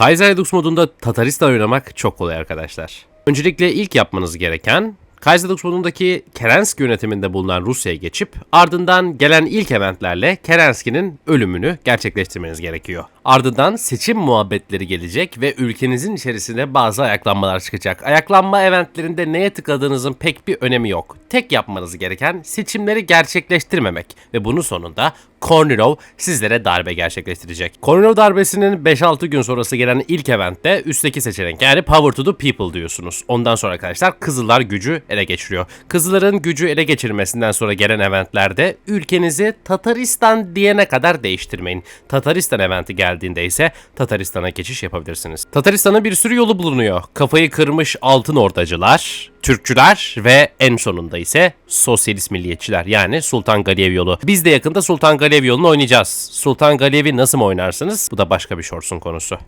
Kaiser Redux modunda Tataristan oynamak çok kolay arkadaşlar. Öncelikle ilk yapmanız gereken Kaiser Redux modundaki Kerensky yönetiminde bulunan Rusya'ya geçip ardından gelen ilk eventlerle Kerensky'nin ölümünü gerçekleştirmeniz gerekiyor. Ardından seçim muhabbetleri gelecek ve ülkenizin içerisinde bazı ayaklanmalar çıkacak. Ayaklanma eventlerinde neye tıkladığınızın pek bir önemi yok. Tek yapmanız gereken seçimleri gerçekleştirmemek ve bunun sonunda Kornilov sizlere darbe gerçekleştirecek. Kornilov darbesinin 5-6 gün sonrası gelen ilk eventte üstteki seçenek yani Power to the People diyorsunuz. Ondan sonra arkadaşlar Kızıllar gücü ele geçiriyor. Kızılların gücü ele geçirmesinden sonra gelen eventlerde ülkenizi Tataristan diyene kadar değiştirmeyin. Tataristan eventi geldiğinde ise Tataristan'a geçiş yapabilirsiniz. Tataristan'a bir sürü yolu bulunuyor. Kafayı kırmış altın ordacılar, Türkçüler ve en sonunda ise sosyalist milliyetçiler yani Sultan Galiyev yolu. Biz de yakında Sultan Galiyev yolunu oynayacağız. Sultan Galiyev'i nasıl mı oynarsınız? Bu da başka bir shorts'un konusu.